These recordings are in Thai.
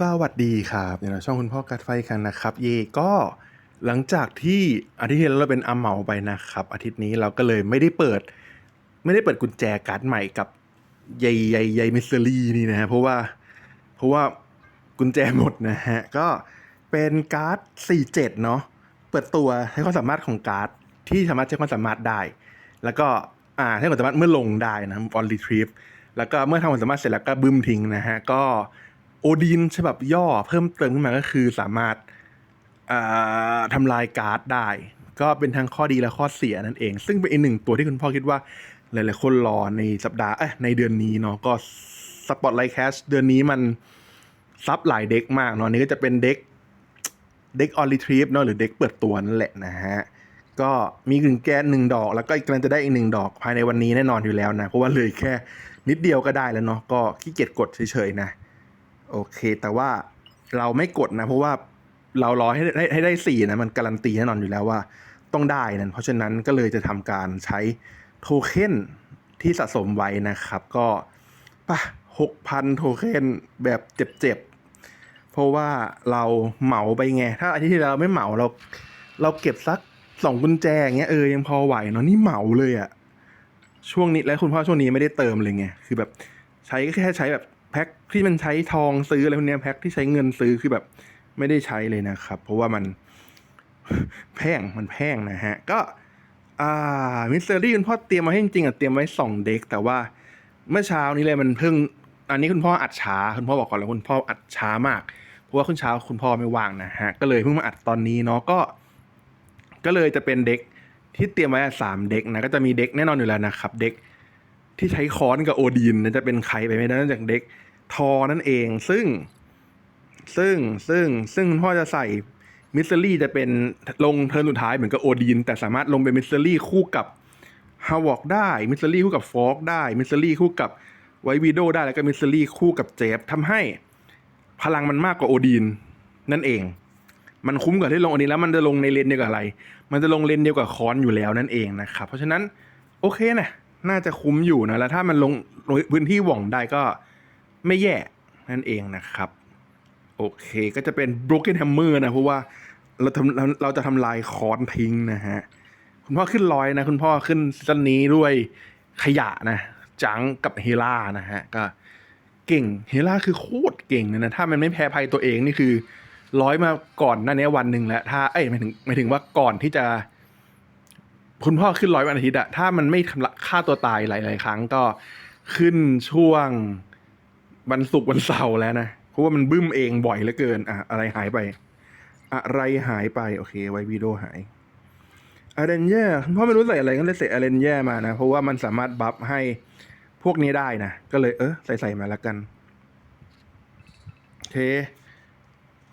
สวัสดีครับเนี่ยเราช่องคุณพ่อกัดไฟกันนะครับ เยก็หลังจากที่อาทิตย์ที่แล้วเราเป็นอาเหมาไปนะครับ อาทิตย์นี้เราก็เลยไม่ได้เปิด ไม่ได้เปิดกุญแจการ์ดใหม่กับใยใยใยมิสซิลี่นี่นะฮะเพราะว่าเพราะว่ากุญแจหมดนะฮะก็เป็นการ์ด47เนาะเปิดตัวใช้ความสามารถของการ์ดที่สามารถใช้ความสามารถได้ แล้วก็อ่าใช้ความสามารถเมื่อลงได้นะ on retrieve แล้วก็เมื่อทำความสามารถเสร็จแล้วก็บึ้มทิ้งนะฮะก็ โอดินฉบับย่อเพิ่มเติมขึ้นมาก็คือสามารถทำลายการ์ดได้ ก็เป็นทั้งข้อดีและข้อเสียนั่นเอง ซึ่งเป็นอีกหนึ่งตัวที่คุณพ่อคิดว่า หลายๆคนรอในสัปดาห์เอ้ในเดือนนี้เนาะก็สปอตไลท์แคชเดือนนี้มันซับหลายเด็กมากเนาะนี่ก็จะเป็นเด็กเด็กออริทรีฟเนาะหรือเด็กเปิดตัวนั่นแหละนะฮะก็มีกึ่งแกนหนึ่งดอก แล้วก็อีกกำลังจะได้อีกหนึ่งดอกภายในวันนี้แน่นอนอยู่แล้วนะ เพราะว่าเหลยแค่นิดเดียวก็ได้แล้วเนาะก็ขี้เกียจกดเฉยๆนะ โอเค แต่ว่าเราไม่กดนะ เพราะว่าเรารอให้ให้ให้ได้สี่นะ มันการันตีแน่นอนอยู่แล้วว่า ต้องได้นั่นเพราะฉะนั้นก็เลยจะทำการใช้โทเค็นที่สะสมไว้นะครับ ก็ป่ะหกพันโทเค็นแบบเจ็บๆ เพราะว่าเราเหมาไปไง ถ้าอาทิตย์ที่แล้วไม่เหมาเรา เราเก็บสักสองกุญแจอย่างเงี้ยเออยังพอไหวเนาะนี่เหมาเลยอะช่วงนี้และคุณพ่อช่วงนี้ไม่ได้เติมเลยไงคือแบบใช้แค่ใช้แบบ แพ็คที่มันใช้ทองซื้ออะไรพวกนี้แพ็คที่ใช้เงินซื้อคือแบบไม่ได้ใช้เลยนะครับ เพราะว่ามันแพงมันแพงนะฮะ ก็อ่ามิสเตอรี่คุณพ่อเตรียมมาให้จริงๆอะเตรียมไว้สองเด็ก แต่ว่าเมื่อเช้านี้เลยมันเพิ่ง อันนี้คุณพ่ออัดช้า คุณพ่อบอกก่อนแล้วคุณพ่ออัดช้ามาก เพราะว่าคุณเช้าคุณพ่อไม่ว่างนะฮะ ก็เลยเพิ่งมาอัดตอนนี้เนาะก็ ก็เลยจะเป็นเด็กที่เตรียมไว้สามเด็กนะก็จะมีเด็กแน่นอนอยู่แล้วนะครับ เด็กที่ใช้ค้อนกับโอดีนนะจะเป็นใครไปไม่ได้นอกจากเด็ก ทอนั่นเอง ซึ่ง ซึ่งซึ่งซึ่งคุณพ่อจะใส่มิสซิลี่จะเป็นลงเทิร์นสุดท้ายเหมือนกับโอดีน แต่สามารถลงเป็นมิสซิลี่คู่กับฮาวอกได้ มิสซิลี่คู่กับฟอกได้ มิสซิลี่คู่กับไววีโดได้แล้วก็มิสซิลี่คู่กับเจฟทำให้พลังมันมากกว่าโอดีน นั่นเอง มันคุ้มกับที่ลงอันนี้แล้วมันจะลงในเลนเดียวกับอะไร มันจะลงเลนเดียวกับคอนอยู่แล้วนั่นเองนะครับเพราะฉะนั้นโอเคนะน่าจะคุ้มอยู่นะแล้วถ้ามันลงพื้นที่หว่องได้ก็ ไม่แย่นั่นเองนะครับ โอเคก็จะเป็น broken hammer นะ เพราะว่าเราทำเราเราจะทำลายคอนทิ้งนะฮะ คุณพ่อขึ้นร้อยนะ คุณพ่อขึ้นซันนี้ด้วยขยะนะจังกับเฮล่านะฮะ ก็เก่งเฮล่าคือโคตรเก่งเลยนะ ถ้ามันไม่แพ้ภัยตัวเองนี่คือร้อยมาก่อนหน้านี้วันหนึ่งแล้ว ถ้าเอ้ยหมายถึงหมายถึงว่าก่อนที่จะ คุณพ่อขึ้นร้อยวันอาทิตย์อะถ้ามันไม่ทำละฆ่าตัวตายหลาย ๆ ครั้งก็ขึ้นช่วง วันศุกร์วันเสาร์แล้วนะเพราะว่ามันบึ้มเองบ่อยเหลือเกินอะอะไรหายไป อะไรหายไป โอเคไว้วีดีโอหายอาเรนเย่คุณพ่อไม่รู้ใส่อะไรก็เลยใส่อาเรนเย่มานะ เพราะว่ามันสามารถบัฟให้พวกนี้ได้นะ ก็เลยเออใส่ใส่มาแล้วกันเค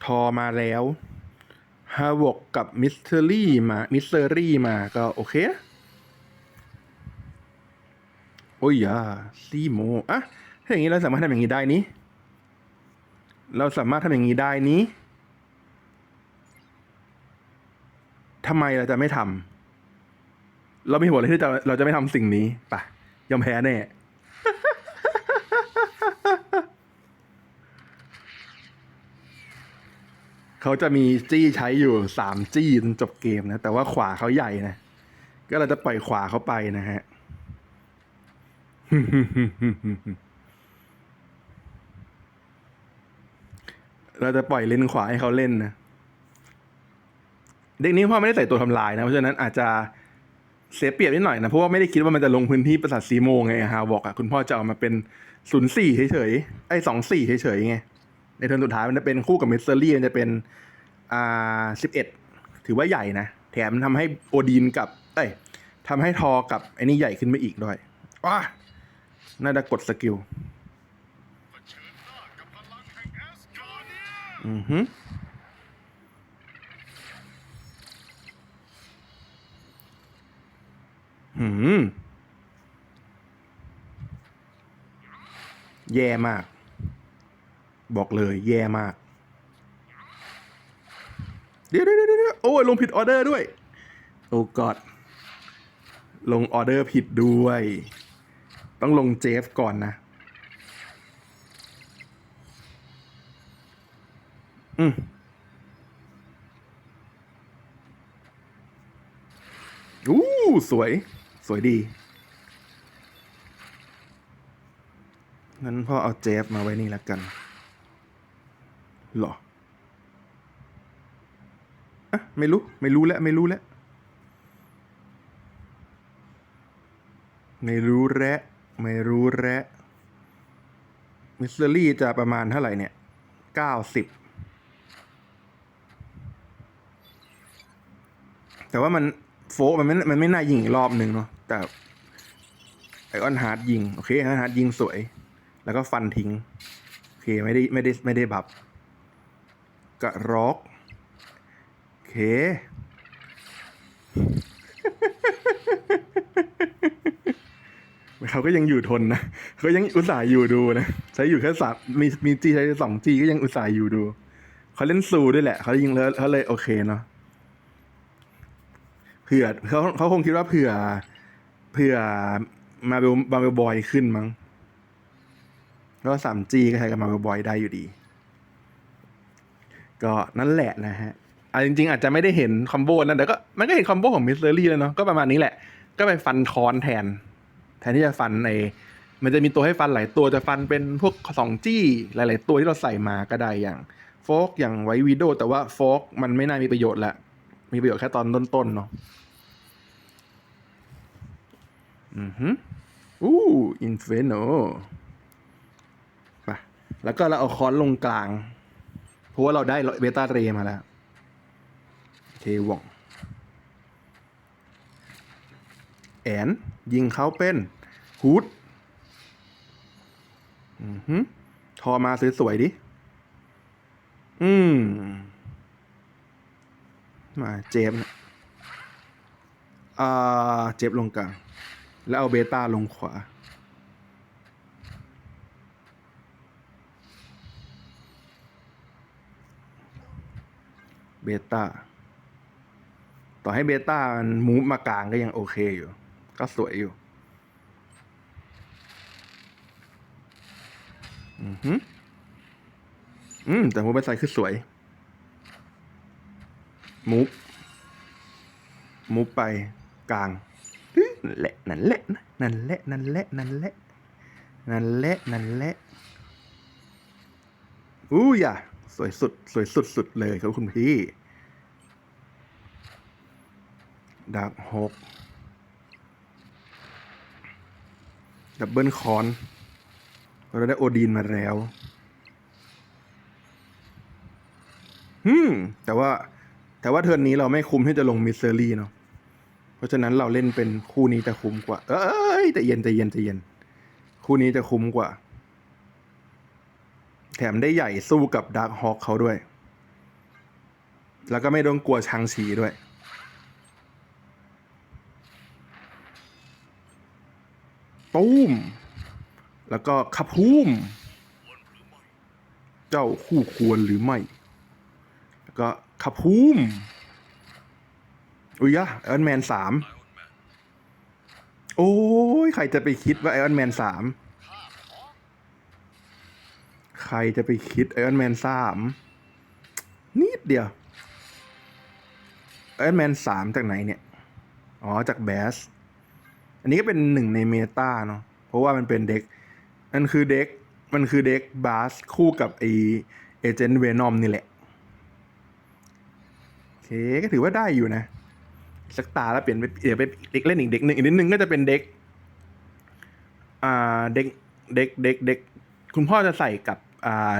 ทอมาแล้วฮาวกกับมิสเตอรี่มา มิสเตอรี่มาก็โอเค โอ้ยยาซีโม อะ ถ้าอย่างนี้เราสามารถทำอย่างนี้ได้นี้ เราสามารถทำอย่างนี้ได้นี้ทำไมเราจะไม่ทำเราไม่หัวเลยที่จะเราจะไม่ทำสิ่งนี้ปะยอมแพ้แน่เขาจะมีจี้ใช้อยู่สามจี้จนจบเกมนะ แต่ว่าขวาเขาใหญ่นะ ก็เราจะปล่อยขวาเขาไปนะฮะ เราจะปล่อยเลนขวาให้เขาเล่นนะเด็กนี้พ่อไม่ได้ใส่ตัวทำลายนะ เพราะฉะนั้นอาจจะเสียเปรียบนิดหน่อยนะ เพราะว่าไม่ได้คิดว่ามันจะลงพื้นที่ประสาทซีโมงไงฮาวบอกอะคุณพ่อจะเอามาเป็นศูนย์สี่เฉยๆไอ้สองสี่เฉยๆไงในเทิร์นสุดท้ายมันจะเป็นคู่กับเมสเตอรี่มันจะเป็นอ่าสิบเอ็ดถือว่าใหญ่นะ แถมทำให้โอดีนกับ เอ้ยทำให้ทอกับไอ้นี่ใหญ่ขึ้นไปอีกด้วยว้าน่าจะกดสกิล อือฮึหืมแย่มาก บอกเลยแย่มากเดี๋ยวเดี๋ยวเดี๋ยวเดี๋ยวโอ้ยลงผิดออเดอร์ด้วย โอ้กอดลงออเดอร์ผิดด้วย ต้องลงเจฟก่อนนะ อืมอู้สวย สวยดี งั้นพ่อเอาเจฟมาไว้นี่แล้วกัน หรออะไม่รู้ ไม่รู้แล้ว ไม่รู้แล้ว ไม่รู้แล้วไม่รู้แล้วมิสเตอรี่จะประมาณเท่าไหร่เนี่ยเก้าสิบ แต่ว่ามันโฟมันไม่มันไม่น่ายิงอีกรอบหนึ่งเนาะแต่ไอออนฮาร์ดยิง โอเคไอออนฮาร์ดยิงสวย แล้วก็ฟันทิ้ง โอเค ไม่ได้ไม่ได้ไม่ได้บับกระรอกโอเค เขาก็ยังอยู่ทนนะเขายังอุตส่าห์อยู่ดูนะ ใช้อยู่แค่สามมีมีจีใช้สองจีก็ยังอุตส่าห์อยู่ดู เขาเล่นซูด้วยแหละ เขายิงแล้วเขาเลยโอเคเนาะ ผื่อเขาเขาคงคิดว่าเผื่อเผื่อมาเบลมาเบลบอยขึ้นมั้งแล้วสามจีก็ใช้กับมาเบลบอยได้อยู่ดี ก็นั่นแหละนะฮะอะจริง ๆ อาจจะไม่ได้เห็นคอมโบนั้นแต่ก็มันก็เห็นคอมโบของมิสเตอรี่แล้วเนาะก็ประมาณนี้แหละ ก็ไปฟันคอนแทน แทนที่จะฟันในมันจะมีตัวให้ฟันหลายตัวจะฟันเป็นพวกสองจี้หลาย ๆ ตัวที่เราใส่มาก็ได้อย่างโฟกอย่างไววิดโดแต่ว่าโฟกมันไม่น่ามีประโยชน์ละมีประโยชน์แค่ตอนต้นๆเนาะ อือฮึอู้อินเฟโนไปแล้วก็เราเอาคอนลงกลาง เพราะว่าเราได้เบต้าเรมาแล้วเทวองแอนยิงเขาเป็นฮูดอือฮึทอมาสวยๆดิ อืม มาเจฟนะอ่า เจฟลงกลาง แล้วเอาเบต้าลงขวา เบต้า ต่อให้เบต้ามันมูฟมากลางก็ยังโอเคอยู่ ก็สวยอยู่อือหืออืม แต่มูฟไปใส่คือสวย มูฟมูฟไปกลาง นั่นแหละนั่นแหละนั่นแหละนั่นแหละนั่นแหละนั่นแหละนั่นแหละอู้ย่ะสวยสุดสวยสุดสุดเลยครับคุณพี่ดักหกดับเบิลคอนเราได้โอดีนมาแล้วอืมแต่ว่าแต่ว่าเทิร์นนี้เราไม่คุ้มที่จะลงมิสเซอรี่เนาะ เพราะฉะนั้นเราเล่นเป็นคู่นี้จะคุ้มกว่า เอ้ยแต่เย็นใจเย็นใจเย็น คู่นี้จะคุ้มกว่า แถมได้ใหญ่สู้กับดาร์คฮอคเขาด้วย แล้วก็ไม่ต้องกลัวชังฉีด้วยตุ้มแล้วก็ขับพุ่ม เจ้าคู่ควรหรือไม่ แล้วก็ขับพุ่ม อุ้ยยะไอออนแมนสามโอ้ยใครจะไปคิดว่าไอออนแมนสามใครจะไปคิดไอออนแมนสามนิดเดียวไอออนแมนสามจากไหนเนี่ย อ๋อ จากแบส อันนี้ก็เป็นหนึ่งในเมตาเนาะเพราะว่ามันเป็นเด็กมันคือเด็กมันคือเด็กบาสคู่กับไอเอเจนต์เวนอมนี่แหละ โอเค ก็ถือว่าได้อยู่นะ สักตาแล้วเปลี่ยนไปเดี๋ยวไปเด็กเล่นอีกเด็กหนึ่งอีกนิดนึงก็จะเป็นเด็กอ่าเด็กเด็กเด็กเด็กคุณพ่อจะใส่กับอ่า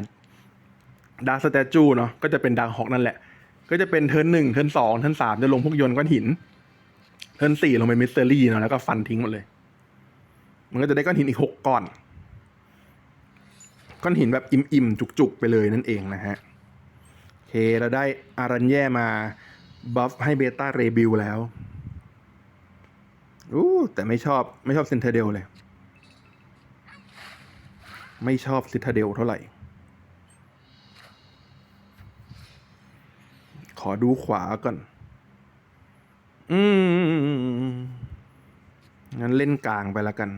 ดาร์สเตจูเนาะก็จะเป็นดาร์ฮอกนั่นแหละ ก็จะเป็นเทิร์นหนึ่งเทิร์นสองเทิร์นสามจะลงพวกยนต์ก้อนหิน เทิร์นสี่ลงเป็นมิสเตอรี่เนาะแล้วก็ฟันทิ้งหมดเลย มันก็จะได้ก้อนหินอีกหกก้อนก้อนหินแบบอิ่มๆจุกๆไปเลยนั่นเองนะฮะโอเคเราได้อารันแย่มา บัฟให้เบต้าเรบิวแล้วอู้แต่ไม่ชอบไม่ชอบเซนเทเดลเลย ไม่ชอบซิทาเดลเท่าไหร่ ขอดูขวาก่อน อืมงั้นเล่นกลางไปแล้วกัน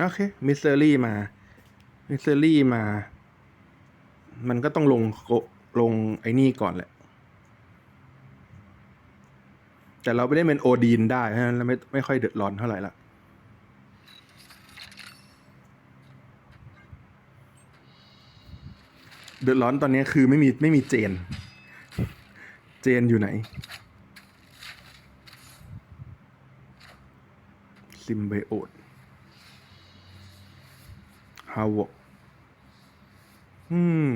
โอเคมิสเซอรี่มามิสเซอรี่มา มันก็ต้องลงโกลงไอ้นี่ก่อนแหละ แต่เราไม่ได้เป็นโอดีนได้เพราะฉะนั้นเราไม่ไม่ค่อยเดือดร้อนเท่าไหร่ละเดือดร้อนตอนนี้คือไม่มีไม่มีเจน เจนอยู่ไหน ซิมไบโอตาวกอืม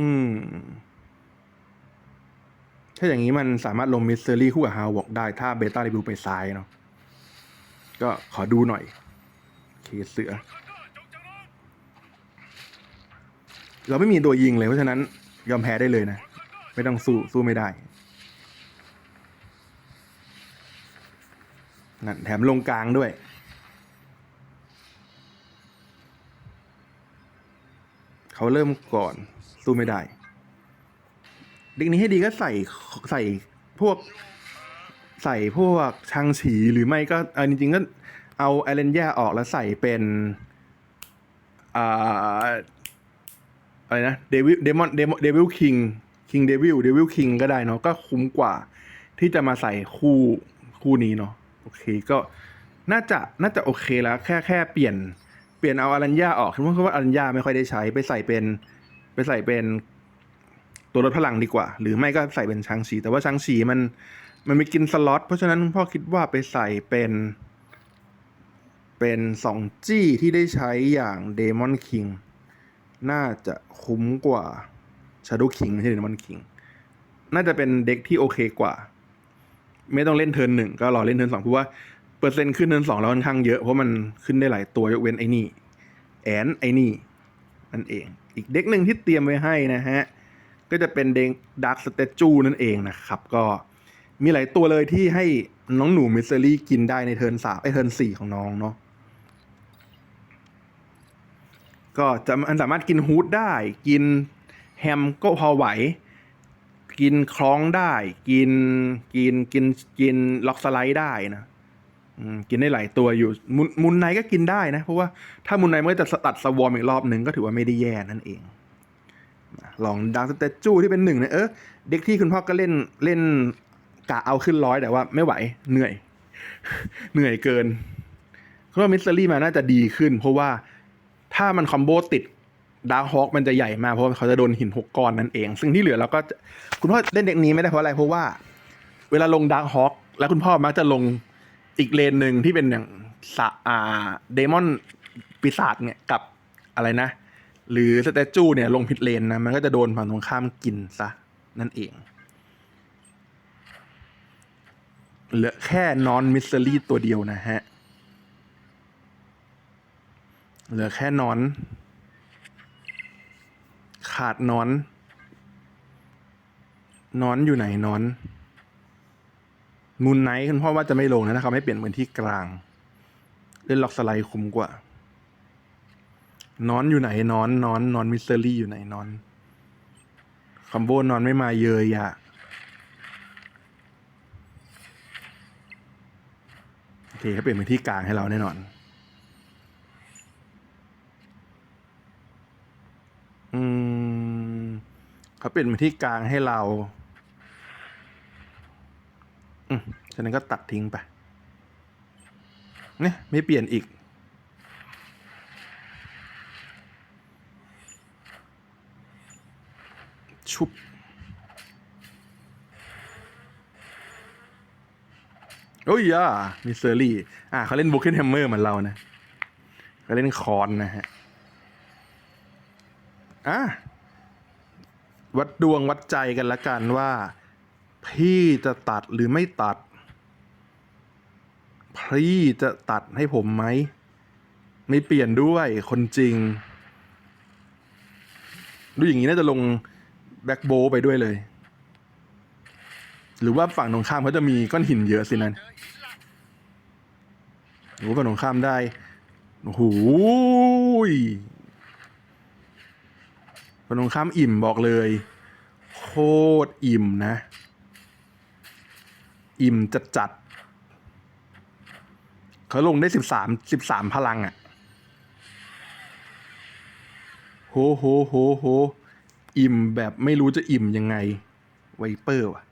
อืม ถ้าอย่างนี้มันสามารถลงมิสเตอรี่คู่กับฮาวอกได้ถ้าเบต้ารีวิวไปซ้ายเนาะ ก็ขอดูหน่อย เคเสือ เราไม่มีตัวยิงเลยเพราะฉะนั้น ยอมแพ้ได้เลยนะ ไม่ต้องสู้ สู้ไม่ได้ นั่นแถมลงกลางด้วย เขาเริ่มก่อนสู้ไม่ได้เด็กนี้ให้ดีก็ใส่ใส่พวก ใส่พวกชังฉีหรือไม่ก็เออจริงๆก็เอาไอเลนย่าออกแล้วใส่เป็นอ่าอะไรนะเดวิลเดมอนเดมเดวิลคิงคิงเดวิลเดวิลคิงก็ได้เนาะก็คุ้มกว่าที่จะมาใส่คู่คู่นี้เนาะ โอเคก็น่าจะน่าจะโอเคแล้ว แค่แค่เปลี่ยนเปลี่ยนเอาอารัญญาออกเพราะว่าอารัญญาไม่ค่อยได้ใช้ไปใส่เป็นไปใส่เป็นตัวลดพลังดีกว่า หรือไม่ก็ใส่เป็นช้างฉีแต่ว่าช้างฉีมันมันไม่กินสล็อตเพราะฉะนั้นพ่อคิดว่าไปใส่เป็นเป็นสองจี้ที่ได้ใช้อย่างเดมอนคิงน่าจะคุ้มกว่า Shadow King ไม่ใช่เดมอนคิงน่าจะเป็นเด็กที่โอเคกว่า ไม่ต้องเล่นเทิร์นหนึ่งก็รอเล่นเทิร์นสองเพราะว่าเปอร์เซ็นต์ขึ้นเทิร์นสองแล้วค่อนข้างเยอะเพราะมันขึ้นได้หลายตัวยกเว้นไอ้นี่แอนไอ้นี่นั่นเอง อีกเด็กหนึ่งที่เตรียมไว้ให้นะฮะ ก็จะเป็นเด็กดักสเตจูนั่นเองนะครับ ก็มีหลายตัวเลยที่ให้น้องหนูมิสเซอรี่กินได้ในเทิร์นสามไอเทิร์นสี่ของน้องเนาะก็จะมันสามารถกินฮูดได้กินแฮมก็พอไหว กินคล้องได้ กินกินกินกินล็อกสไลด์ได้นะกินได้หลายตัวอยู่มุนมุนไนก็กินได้นะ เพราะว่าถ้ามุนไนเมันก็จะสตัดสวอมอีกรอบหนึ่งก็ถือว่าไม่ได้แย่นั่นเองลองดังสเตจูที่เป็นหนึ่งนี่ยเออเด็กที่คุณพ่อก็เล่นเล่นกะเอาขึ้นร้อยแต่ว่าไม่ไหวเหนื่อย เหนื่อยเกินเพราะว่ามิสเตอรี่มาน่าจะดีขึ้น เพราะว่าถ้ามันคอมโบติด ดาร์ฮอกมันจะใหญ่มากเพราะเขาจะโดนหินหกก้อนนั่นเอง ซึ่งที่เหลือเราก็คุณพ่อเล่นเด็กนี้ไม่ได้เพราะอะไรเพราะว่า เวลาลงดาร์ฮอกแล้วคุณพ่อมักจะลงอีกเลนหนึ่งที่เป็นอย่างสะอาเดมอนปีศาจเนี่ยกับอะไรนะ หรือสเตจูเนี่ยลงผิดเลนนะมันก็จะโดนฝั่งตรงข้ามกินซะนั่นเองเหลือแค่นอนมิสเ e อรี่ตัวเดียวนะฮะ เหลือแค่นอน ขาดนอน นอนอยู่ไหนนอน มูนไนท์คุณพ่อว่าจะไม่ลงนะถ้าเขาไม่เปลี่ยนเป็นที่กลาง เล่นล็อกสไลด์คุ้มกว่า นอนอยู่ไหนนอน นอน นอนมิสเตอรี่อยู่ไหนนอนคอมโบนอนไม่มาเยยอะโอเคเขาเปลี่ยนเป็นที่กลางให้เราแน่นอนอืม เขาเปลี่ยนเป็นที่กลางให้เรา อืมฉะนั้นก็ตัดทิ้งไป เนี่ยไม่เปลี่ยนอีก ชุบ โอ้ยอะมิสเซอรี่ อ่าเขาเล่นบุคเคนแฮมเมอร์เหมือนเรานะเขาเล่นคอนนะฮะ อะ วัดดวงวัดใจกันละกันว่า พี่จะตัดหรือไม่ตัด พี่จะตัดให้ผมไหม ไม่เปลี่ยนด้วยคนจริง ดูอย่างนี้น่าจะลงแบ็กโบว์ไปด้วยเลย หรือว่าฝั่งตรงข้ามเขาจะมีก้อนหินเยอะสินั้นหรือว่าฝั่งตรงข้ามได้โอ้โหย ฝั่งตรงข้ามอิ่มบอกเลย โคตรอิ่มนะ อิ่มจัดจัดเขาลงได้สิบสามสิบสามพลังอะ่ะโหโหโหโหอิ่มแบบไม่รู้จะอิ่มยังไง ไวเปอร์ว่ะ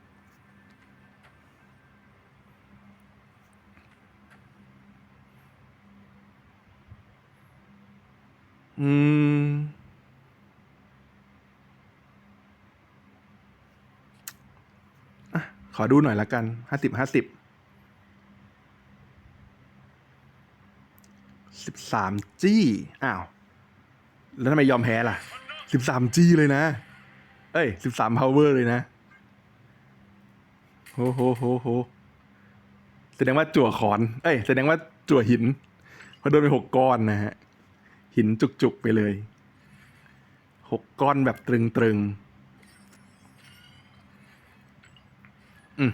อืม อะ ขอดูหน่อยละกันห้าสิบห้าสิบสิบสามจี้อ้าว แล้วทำไมยอมแพ้ล่ะสิบสามจี้เลยนะ เอ้ยสิบสามพาวเวอร์เลยนะโหโหโหโหแสดงว่าจั่วขอน เอ้ย แสดงว่าจั่วหินเพราะโดนไปหกก้อนนะฮะ หินจุกๆไปเลยหกก้อนแบบตรึงๆ อืม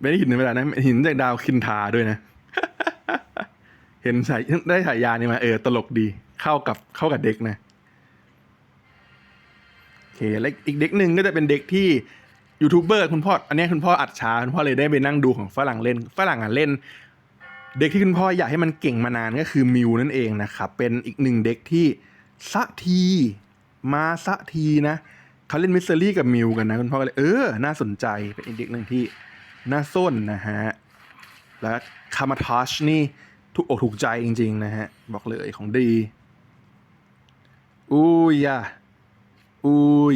ไม่ได้หินธรรมดานะหินจากดาวคินทาด้วยนะ เห็นฉายได้ฉายานี่มาเออตลกดี เข้ากับเข้ากับเด็กนะโอเคแล้วอีกเด็กหนึ่งก็จะเป็นเด็กที่ยูทูบเบอร์คุณพ่ออันนี้คุณพ่ออัดช้าคุณพ่อเลยได้ไปนั่งดูของฝรั่งเล่น ฝรั่งอะเล่น เด็กที่คุณพ่ออยากให้มันเก่งมานานก็คือมิวนั่นเองนะครับเป็นอีกหนึ่งเด็กที่สะทีมาสะทีนะ เขาเล่นมิสเตอรี่กับมิวกันนะคุณพ่อก็เลยเออ น่าสนใจเป็นอีกเด็กหนึ่งที่น่าส้นนะฮะ และคามาทัชนี่ถูกอกถูกใจจริง ๆ นะฮะ บอกเลยของดี อูยาอู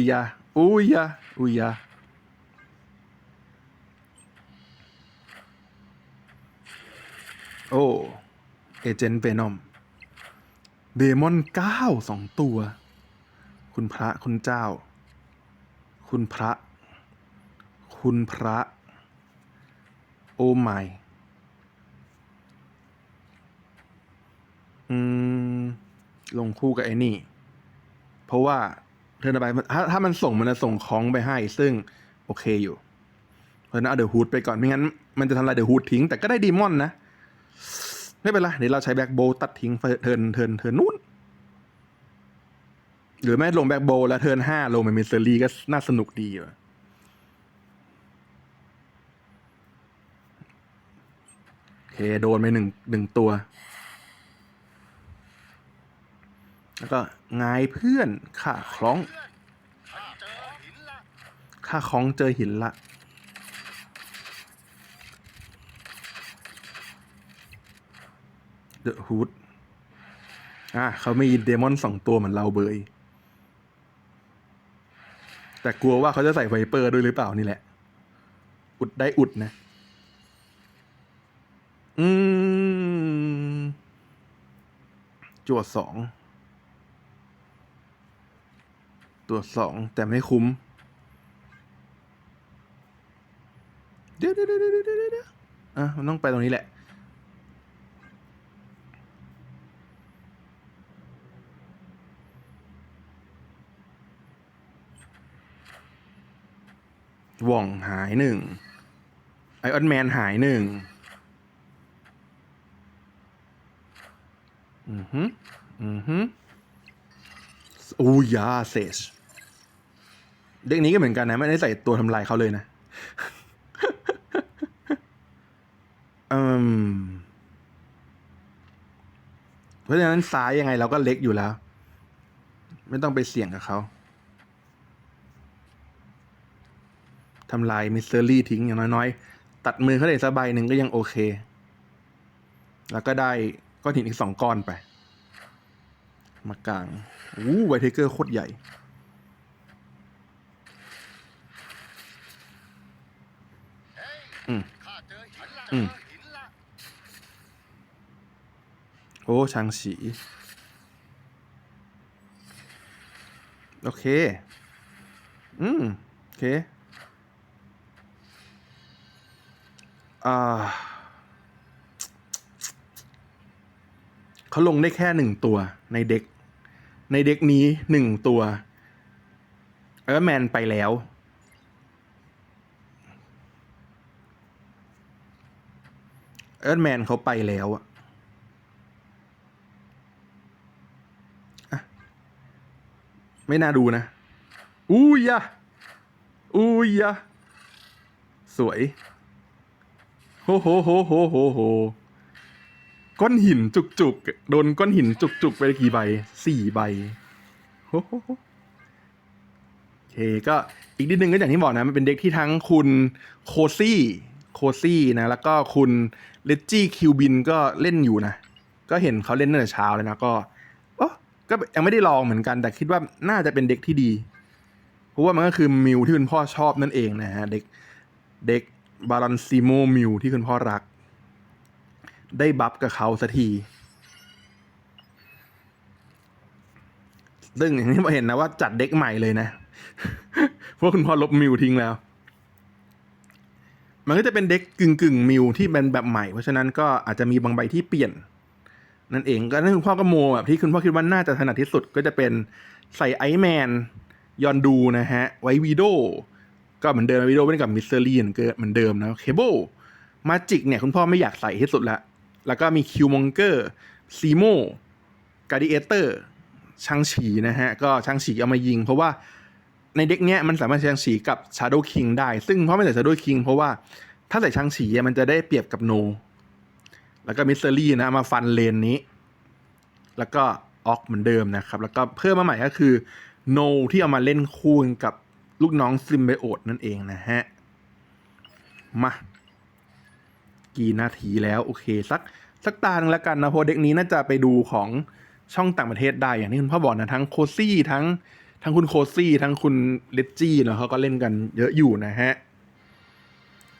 ยาอูยาอูยาโอ้ เอเจนต์เวนอม เดมอนเก้าสองตัว คุณพระคุณเจ้า คุณพระ คุณพระ โอ้ไม่อืม ลงคู่กับไอ้นี่ เพราะว่าเทอร์นบายถ้าถ้ามันส่งมันจะส่งของไปให้ ซึ่งโอเคอยู่ เพราะนั้นเอาเดอะฮูดไปก่อน ไม่งั้น มันจะทำลายเดอะฮูดทิ้ง แต่ก็ได้ดีมอนนะ ไม่เป็นไร เดี๋ยวเราใช้แบ็กโบตัดทิ้งเทิร์นเทิร์นเทิร์นนู้น หรือไม่ลงแบ็กโบแล้วเทิร์นห้าลงเป็นมิสเตอรี่ก็น่าสนุกดีอยู่โอเค โดนไปหนึ่งหนึ่งตัว แล้วก็งายเพื่อนข่าคล้องข่าคล้องเจอหินละเดอะฮูดอะเขามีเดมอนสองตัวเหมือนเราเบย แต่กลัวว่าเขาจะใส่ไวเปอร์ด้วยหรือเปล่านี่แหละ อุดได้อุดนะ อืม จวดสองตัวสองแต่ไม่คุ้ม เดี๋ยวเดี๋ยวเดี๋ยวเดี๋ยวเดี๋ยวอะมันต้องไปตรงนี้แหละ ว่องหายหนึ่งไอออนแมนหายหนึ่งอือฮึอือฮึอูยาเซชเด็กนี้ก็เหมือนกันนะ ไม่ได้ใส่ตัวทำลายเขาเลยนะอืมเพราะฉะนั้นซ้ายยังไงเราก็เล็กอยู่แล้ว ไม่ต้องไปเสี่ยงกับเขา ทำลายมิสเตอรี่ทิ้งอย่างน้อยๆ ตัดมือเขาได้สักใบหนึ่งก็ยังโอเค แล้วก็ได้ก้อนหินอีกสองก้อนไป มากลางอู้ไวเทเกอร์โคตรใหญ่อืมอืมโอ้ชางฉี โอเค อืม โอเค เขาลงได้แค่หนึ่งตัวในเด็ก ในเด็กนี้หนึ่งตัว เออแมนไปแล้ว เอิร์ธแมนเขาไปแล้วอะอะไม่น่าดูนะอู้ยะอู้ยะสวย โหโหโหโหโหโหก้อนหินจุกๆโดนก้อนหินจุกๆไปกี่ใบสี่ใบโอ้โหโอเคก็อีกนิดนึงก็อย่างที่บอกนะ มันเป็นเด็กที่ทั้งคุณโคซี่โคซี่นะ แล้วก็คุณเลจจี้คิวบินก็เล่นอยู่นะ ก็เห็นเขาเล่นตั้งแต่เช้าเลยนะก็อก็ยังไม่ได้ลองเหมือนกันแต่คิดว่าน่าจะเป็นเด็กที่ดี เพราะว่ามันก็คือมิวที่คุณพ่อชอบนั่นเองนะฮะเด็กเด็ก บาลอนซิโมมิวที่คุณพ่อรัก ได้บัฟกับเขาสักที ซึ่งอย่างที่เห็นนะว่าจัดเด็กใหม่เลยนะ เพราะคุณพ่อลบมิวทิ้งแล้ว มันก็จะเป็นเด็กกึ่งกึ่งมิวที่เป็นแบบใหม่ เพราะฉะนั้นก็อาจจะมีบางใบที่เปลี่ยน นั่นเองก็นั่นคุณพ่อก็โมแบบที่คุณพ่อคิดว่าน่าจะถนัดที่สุดก็จะเป็นใส่ไอแมนยอนดูนะฮะ ไว้วีโด ก็เหมือนเดิมวิดีโดเป็นกับมิสเตอรี่เหมือนเดิมนะเคเบิลมาจิกเนี่ยคุณพ่อไม่อยากใส่ที่สุดละ แล้วก็มีคิวมองเกอร์ซีโมการดิเอเตอร์ชังฉีนะฮะ ก็ชังฉีเอามายิง เพราะว่าในเด็กเนี้ยมันสามารถช้ชังฉีกับ Shadow King ได้ ซึ่งเพราะไม่ใส่ Shadow King เพราะว่าถ้าใส่ชังฉีมันจะได้เปรียบกับโน แล้วก็มิสเตอรี่นะมาฟันเลนนี้ แล้วก็ออกเหมือนเดิมนะครับ แล้วก็เพิ่มมาใหม่ก็คือโนที่เอามาเล่นคู่กับ ลูกน้องซิมไบโอดนั่นเองนะฮะ มา กี่นาทีแล้ว โอเค สัก สักตาหนึ่งแล้วกันนะเพราะเด็กนี้น่าจะไปดูของช่องต่างประเทศได้อย่างที่คุณพ่อบอกนะ ทั้งโคซี่ทั้ง ทั้งคุณโคซี่ ทั้งคุณเลจจี้เนาะเขาก็เล่นกันเยอะอยู่นะฮะ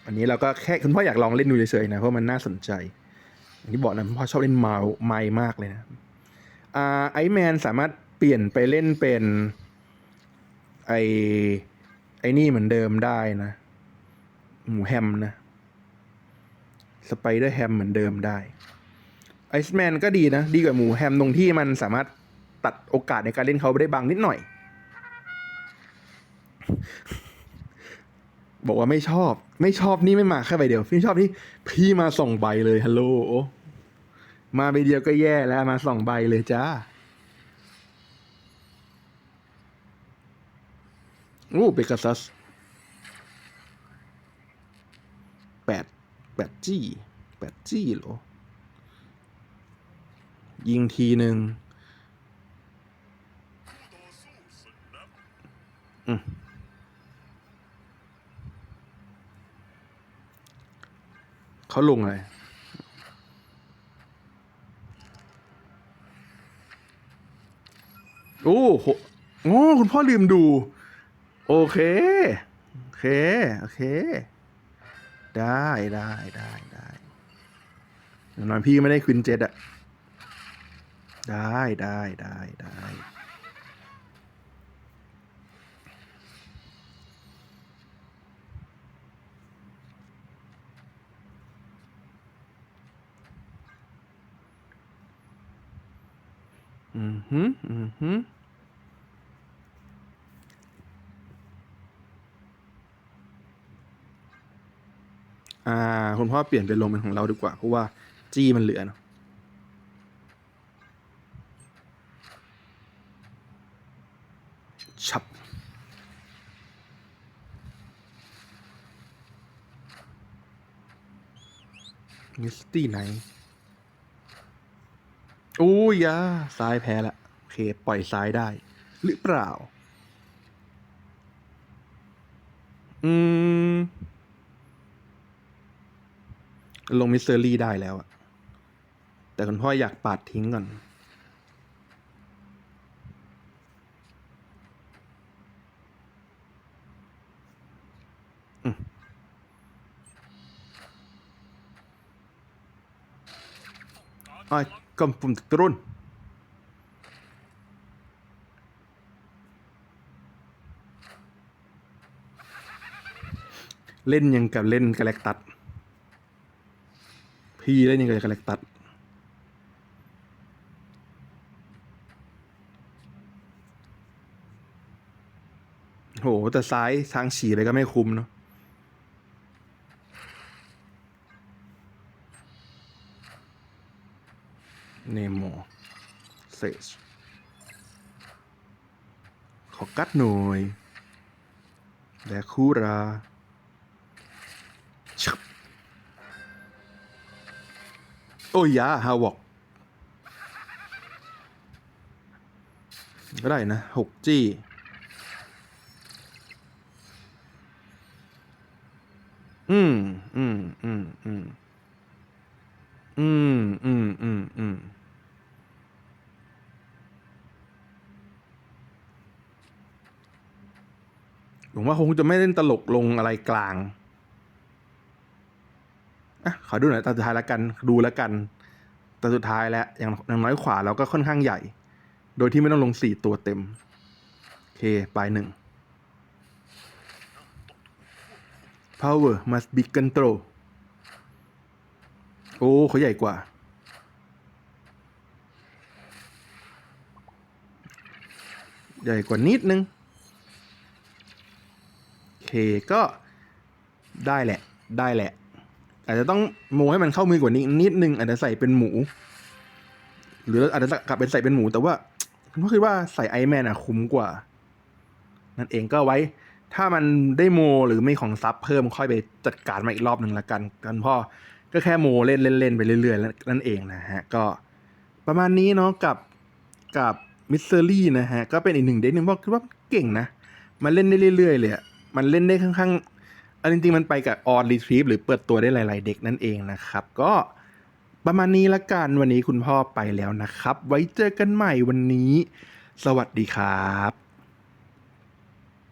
อันนี้เราก็แค่คุณพ่ออยากลองเล่นดูเฉยๆนะ เพราะมันน่าสนใจ อย่างที่บอกนะคุณพ่อชอบเล่นมาไมมากเลยนะอ่าไอแมนสามารถเปลี่ยนไปเล่นเป็น ไอไอนี่เหมือนเดิมได้นะ หมูแฮมนะ สไปเดอร์แฮมเหมือนเดิมได้ไอซ์แมนก็ดีนะ ดีกว่าหมูแฮมตรงที่มันสามารถตัดโอกาสในการเล่นเขาไปได้บางนิดหน่อย บอกว่าไม่ชอบ ไม่ชอบนี่ไม่มาแค่ใบเดียว พี่ชอบที่พี่มาส่งใบเลยฮัลโหลมาใบเดียวก็แย่แล้วมาสองใบเลยจ้า โอ้เบกัซัสแปดแปดจี้แปดจี้เหรอ ยิงทีหนึ่งอืมเขาลงอะไรโอ้โหโอ้คุณพ่อลืมดู โอเค โอเค โอเค ได้ได้ได้ได้อย่างน้อยพี่ไม่ได้ควินเจ็ดอะได้ได้ได้ได้อืมฮึอืมฮึ อ่าคุณพ่อเปลี่ยนเป็นลงเป็นของเราดีกว่าเพราะว่าจี้มันเหลือเนอะชับมิสตี้ไหนโอ้ยยาซ้ายแพ้ละโอเค ปล่อยซ้ายได้ หรือเปล่า อืม ลงมิสเตอรี่ได้แล้วอะแต่คุณพ่ออยากปาดทิ้งก่อนอืมไอ้กำปุ่มตรุนเล่นยังกับเล่นกาแล็กตัส พี่เล่นยังไงกับแลกตัดโห แต่ซ้ายทางฉี่ไปก็ไม่คุ้มเนาะเนโมเซชขอกัดหน่อยแดคูรา โอ้ยยาฮาวอกก็ได้นะหกจี้อืมอืมอืมอืมอืมอืมอืมอืมผมว่าคงจะไม่เล่นตลกลงอะไรกลาง อะขอดูหน่อยตาสุดท้ายแล้วกันดูแล้วกันแต่สุดท้ายแล้วอย่างอย่างน้อยขวาเราก็ค่อนข้างใหญ่ โดยที่ไม่ต้องลงสี่ตัวเต็มโอเคปลายหนึ่ง power must be control โอ้เขาใหญ่กว่า ใหญ่กว่านิดนึงโอเคก็ได้แหละ ได้แหละ อาจจะต้องโมให้มันเข้ามือกว่านี้นิดนึงอาจจะใส่เป็นหมู หรืออาจจะกลับเป็นใส่เป็นหมู แต่ว่าผมก็คิดว่าใส่ไอแมนอะคุ้มกว่า นั่นเองก็ไว้ ถ้ามันได้โมหรือไม่ของซับเพิ่มค่อยไปจัดการมาอีกรอบหนึ่งละกันกันพ่อก็แค่โมเล่นเล่นเล่นไปเรื่อยๆนั่นเองนะฮะ ก็ประมาณนี้เนาะกับกับมิสเซอรี่นะฮะ ก็เป็นอีกหนึ่งเด็กหนึ่งเพราคิดว่าเก่งนะ มันเล่นได้เรื่อยๆเลยมันเล่นได้ค่อนข้าง อันจริงๆมันไปกับออนรีทรีฟหรือเปิดตัวได้หลาย ๆ เด็กนั่นเองนะครับ ก็ประมาณนี้ละกันวันนี้คุณพ่อไปแล้วนะครับ ไว้เจอกันใหม่วันนี้ สวัสดีครับ